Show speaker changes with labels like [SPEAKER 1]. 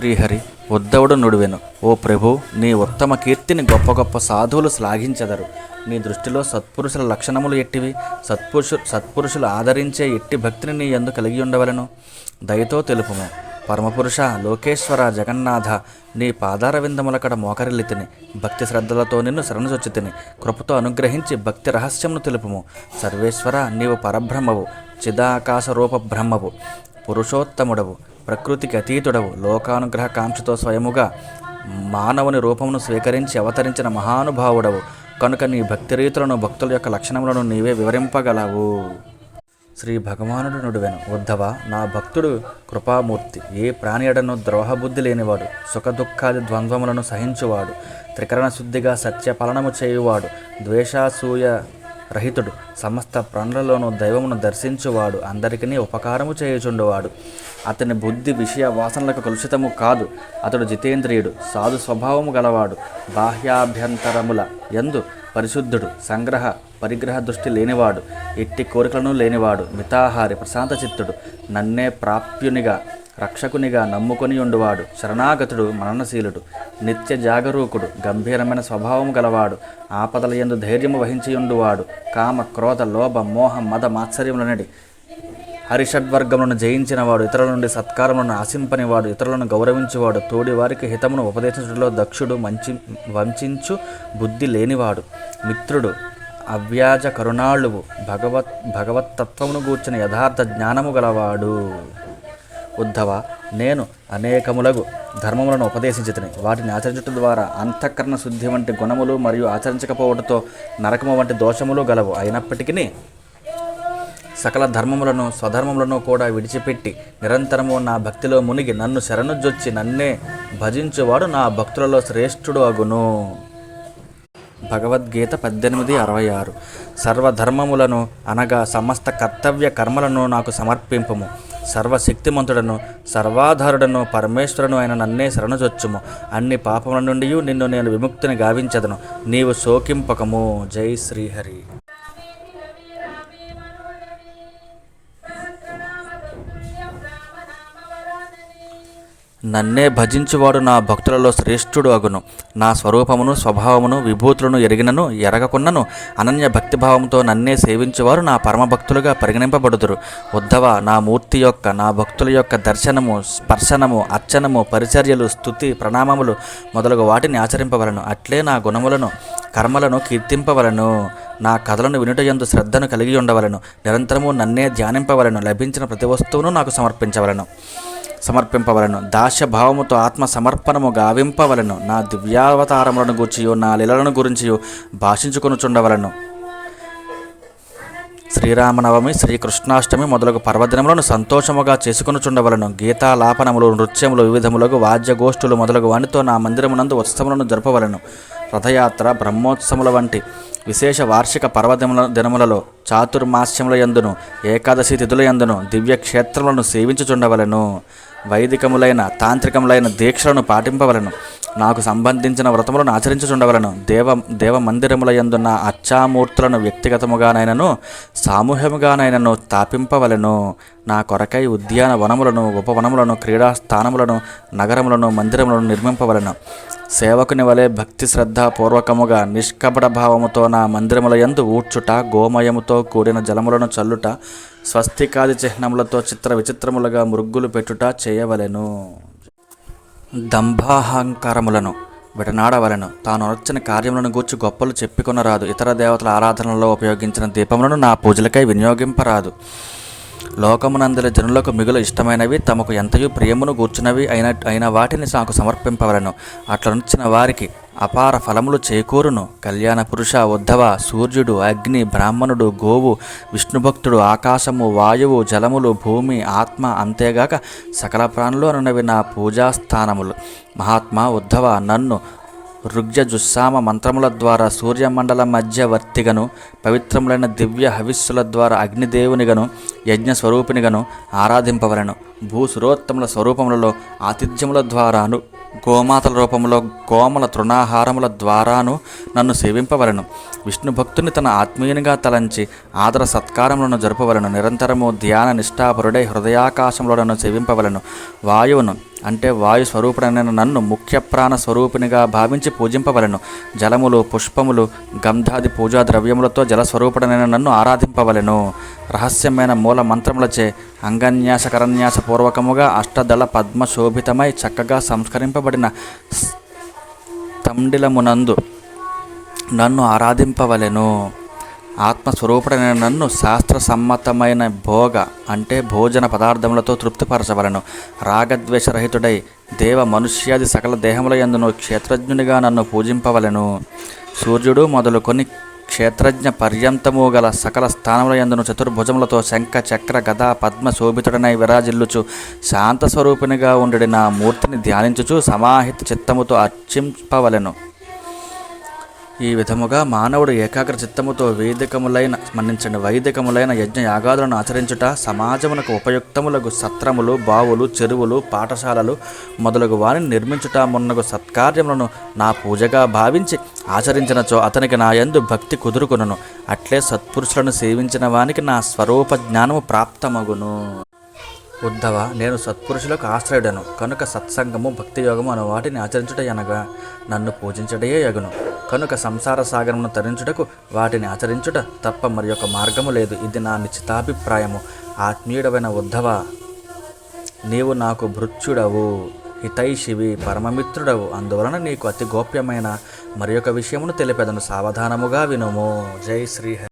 [SPEAKER 1] శ్రీహరి ఉద్దవుడు నుడివెను. ఓ ప్రభు నీ ఉత్తమ కీర్తిని గొప్ప గొప్ప సాధువులు శ్లాఘించెదరు. నీ దృష్టిలో సత్పురుషుల లక్షణములు ఎట్టివి? సత్పురుషు సత్పురుషులు ఆదరించే ఎట్టి భక్తిని నీ ఎందు కలిగి ఉండవలను? దయతో తెలుపుము. పరమపురుష లోకేశ్వర జగన్నాథ నీ పాదార విందములకడ మోకరిల్లితిని భక్తి శ్రద్ధలతో నిన్ను శరణుచొచ్చి తిని కృపతో అనుగ్రహించి భక్తి రహస్యమును తెలుపుము. సర్వేశ్వర నీవు పరబ్రహ్మవు చిదాకాశ రూప బ్రహ్మవు పురుషోత్తముడవు. ప్రకృతికి అతీతుడవు. లోకానుగ్రహ కాంక్షతో స్వయముగా మానవుని రూపమును స్వీకరించి అవతరించిన మహానుభావుడవు. కనుక నీ భక్తి రీతులను భక్తుల యొక్క లక్షణములను నీవే వివరింపగలవు. శ్రీ భగవానుడు నుడివెను. ఉద్ధవ నా భక్తుడు కృపామూర్తి. ఏ ప్రాణియడను ద్రోహబుద్ధి లేనివాడు. సుఖదుఖాది ద్వంద్వములను సహించువాడు. త్రికరణ శుద్ధిగా సత్యపాలనము చేయువాడు. ద్వేషాసూయ రహితుడు. సమస్త ప్రాణులలోనూ దైవమును దర్శించువాడు. అందరికీ ఉపకారము చేయుచుండువాడు. అతని బుద్ధి విషయ వాసనలకు కలుషితము కాదు. అతడు జితేంద్రియుడు సాధు స్వభావము గలవాడు బాహ్యాభ్యంతరముల యందు పరిశుద్ధుడు సంగ్రహ పరిగ్రహ దృష్టి లేనివాడు ఎట్టి కోరికలను లేనివాడు మితాహారి ప్రశాంత చిత్తుడు నన్నే ప్రాప్యునిగా రక్షకునిగా నమ్ముకొని ఉండువాడు శరణాగతుడు మననశీలుడు నిత్య జాగరూకుడు గంభీరమైన స్వభావం గలవాడు ఆపదల యందు ధైర్యము వహించి ఉండువాడు కామ క్రోధ లోభ మోహ మద మాత్సర్యములనడి హరిషడ్వర్గములను జయించినవాడు ఇతరుల నుండి సత్కారములను ఆశింపనివాడు ఇతరులను గౌరవించువాడు తోడి వారికి హితమును ఉపదేశించడంలో దక్షుడు మంచి వంచించు బుద్ధి లేనివాడు. మిత్రుడు అవ్యాజ కరుణాళువు భగవత్ భగవత్తత్వమును గూర్చిన యథార్థ జ్ఞానము గలవాడు. ఉద్ధవ నేను అనేకములగు ధర్మములను ఉపదేశించుతని. వాటిని ఆచరించటం ద్వారా అంతఃకరణ శుద్ధి వంటి గుణములు మరియు ఆచరించకపోవడంతో నరకము వంటి దోషములు గలవు. అయినప్పటికీ సకల ధర్మములను స్వధర్మములను కూడా విడిచిపెట్టి నిరంతరము నా భక్తిలో మునిగి నన్ను శరణుజొచ్చి నన్నే భజించువాడు నా భక్తులలో శ్రేష్ఠుడు అగును. భగవద్గీత పద్దెనిమిది అరవై ఆరు. సర్వధర్మములను అనగా సమస్త కర్తవ్య కర్మలను నాకు సమర్పింపుము. సర్వశక్తిమంతుడను సర్వాధారుడను పరమేశ్వరును అయిన నన్నే శరణుజొచ్చుము. అన్ని పాపముల నుండి నిన్ను నేను విముక్తిని గావించదను. నీవు శోకింపకము. జై శ్రీహరి. నన్నే భజించువాడు నా భక్తులలో శ్రేష్ఠుడు అగును. నా స్వరూపమును స్వభావమును విభూతులను ఎరిగినను ఎరగకున్నను అనన్య భక్తిభావంతో నన్నే సేవించువారు నా పరమభక్తులుగా పరిగణింపబడుదురు. ఉద్ధవ నా మూర్తి యొక్క నా భక్తుల యొక్క దర్శనము స్పర్శనము అర్చనము పరిచర్యలు స్థుతి ప్రణామములు మొదలగు వాటిని ఆచరింపవలను. అట్లే నా గుణములను కర్మలను కీర్తింపవలను. నా కథలను వినుటయందు శ్రద్ధను కలిగి ఉండవలను. నిరంతరము నన్నే ధ్యానింపవలను. లభించిన ప్రతి వస్తువును నాకు సమర్పించవలను. సమర్పింపవలను. దాస్య భావముతో ఆత్మ సమర్పణము గావింపవలను. నా దివ్యావతారములను గూర్చియో నా లీలలను గురించియో భాషించుకొనుచుండవలను. శ్రీరామనవమి శ్రీకృష్ణాష్టమి మొదలగు పర్వదినములను సంతోషముగా చేసుకొనుచుండవలను. గీతాలాపనములు నృత్యములు వివిధములకు వాద్యగోష్ఠులు మొదలగు వానితో నా మందిరమునందు ఉత్సవములను జరపవలను. రథయాత్ర బ్రహ్మోత్సవముల వంటి విశేష వార్షిక పర్వదిముల దినములలో చాతుర్మాస్యముల యందును ఏకాదశి తిథుల యందును దివ్య క్షేత్రములను సేవించుచుండవలను. వైదికములైన తాంత్రికములైన దీక్షలను పాటింపవలను. నాకు సంబంధించిన వ్రతములను ఆచరించుచుండవలను. దేవ దేవ మందిరముల యందున్న అచ్చామూర్తులను వ్యక్తిగతముగానైనను సామూహ్యముగానైనను స్థాపింపవలను నా కొరకై ఉద్యాన వనములను ఉపవనములను క్రీడా స్థానములను నగరములను మందిరములను నిర్మింపవలను. సేవకుని వలె భక్తి శ్రద్ధాపూర్వకముగా నిష్కపట భావముతో నా మందిరముల యందు ఊడ్చుట గోమయముతో కూడిన జలములను చల్లుట స్వస్తికాది చిహ్నములతో చిత్ర విచిత్రములుగా మృగ్గులు పెట్టుట చేయవలెను. దంభాహంకారములను విడనాడవలను తాను నచ్చిన కార్యములను గూర్చి గొప్పలు చెప్పుకొనరాదు. ఇతర దేవతల ఆరాధనలో ఉపయోగించిన దీపములను నా పూజలకై వినియోగింపరాదు. లోకమునందరి జనులకు మిగులు ఇష్టమైనవి తమకు ఎంతయు ప్రియమును గూర్చినవి అయిన అయిన వాటిని నాకు సమర్పింపవలను. అట్లనుచ్చిన వారికి అపార ఫలములు చేకూరును. కళ్యాణ పురుష ఉద్ధవ సూర్యుడు అగ్ని బ్రాహ్మణుడు గోవు విష్ణుభక్తుడు ఆకాశము వాయువు జలములు భూమి ఆత్మ అంతేగాక సకల ప్రాణులు అనునవి నా పూజాస్థానములు. మహాత్మా ఉద్ధవ నన్ను రుగ్జజుస్సామ మంత్రముల ద్వారా సూర్యమండల మధ్యవర్తిగను పవిత్రములైన దివ్య హవిస్సుల ద్వారా అగ్నిదేవునిగను యజ్ఞ స్వరూపినిగను ఆరాధింపవలను భూసురోత్తముల స్వరూపములలో ఆతిథ్యముల ద్వారాను గోమాతల రూపంలో గోమల తృణాహారముల ద్వారాను నన్ను సేవింపవలను. విష్ణు భక్తుని తన ఆత్మీయునిగా తలంచి ఆదర సత్కారములను జరుపవలను. నిరంతరము ధ్యాన నిష్ఠాపరుడై హృదయాకాశంలో నన్ను సేవింపవలను. వాయువును అంటే వాయు స్వరూపుడైన నన్ను ముఖ్య ప్రాణ స్వరూపినిగా భావించి పూజింపవలెను. జలములు పుష్పములు గంధాది పూజా ద్రవ్యములతో జల స్వరూపుడైన నన్ను ఆరాధింపవలెను. రహస్యమైన మూల మంత్రములచే అంగన్యాసకరన్యాస పూర్వకముగా అష్టదళ పద్మ శోభితమై చక్కగా సంస్కరింపబడిన తండిలమునందు నన్ను ఆరాధింపవలెను. ఆత్మస్వరూపుడైన నన్ను శాస్త్ర సమ్మతమైన భోగ అంటే భోజన పదార్థములతో తృప్తిపరచవలను. రాగద్వేషరహితుడై దేవ మనుష్యాది సకల దేహముల యందును క్షేత్రజ్ఞునిగా నన్ను పూజింపవలెను. సూర్యుడు మొదలుకొని క్షేత్రజ్ఞ పర్యంతము గల సకల స్థానముల యందును చతుర్భుజములతో శంఖ చక్ర గదా పద్మ శోభితుడనై విరాజిల్లుచు శాంత స్వరూపినిగా ఉండి నా మూర్తిని ధ్యానించుచు సమాహిత చిత్తముతో అర్చింపవలెను. ఈ విధముగా మానవుడు ఏకాగ్ర చిత్తముతో వేదికములైన మన్నించండి వైదికములైన యజ్ఞ యాగాదులను ఆచరించుట సమాజమునకు ఉపయుక్తములకు సత్రములు బావులు చెరువులు పాఠశాలలు మొదలగు వారిని నిర్మించుట మున్నగు సత్కార్యములను నా పూజగా భావించి ఆచరించినచో అతనికి నా యందు భక్తి కుదురుకును అట్లే సత్పురుషులను సేవించిన వానికి నా స్వరూప జ్ఞానము ప్రాప్తమగును. ఉద్ధవ నేను సత్పురుషులకు ఆశ్రయుడను కనుక సత్సంగము భక్తి యోగము అను వాటిని ఆచరించుట అనగా నన్ను పూజించడయే యగును కనుక సంసార సాగరమును తరించుటకు వాటిని ఆచరించుట తప్ప మరి ఒక మార్గము లేదు. ఇది నా నిశ్చితాభిప్రాయము. ఆత్మీయుడమైన ఉద్ధవ నీవు నాకు భృత్యుడవు. హితైషివి పరమమిత్రుడవు. అందువలన నీకు అతి గోప్యమైన మరి ఒక విషయమును తెలిపెదను. సావధానముగా వినుము. జై శ్రీహరి.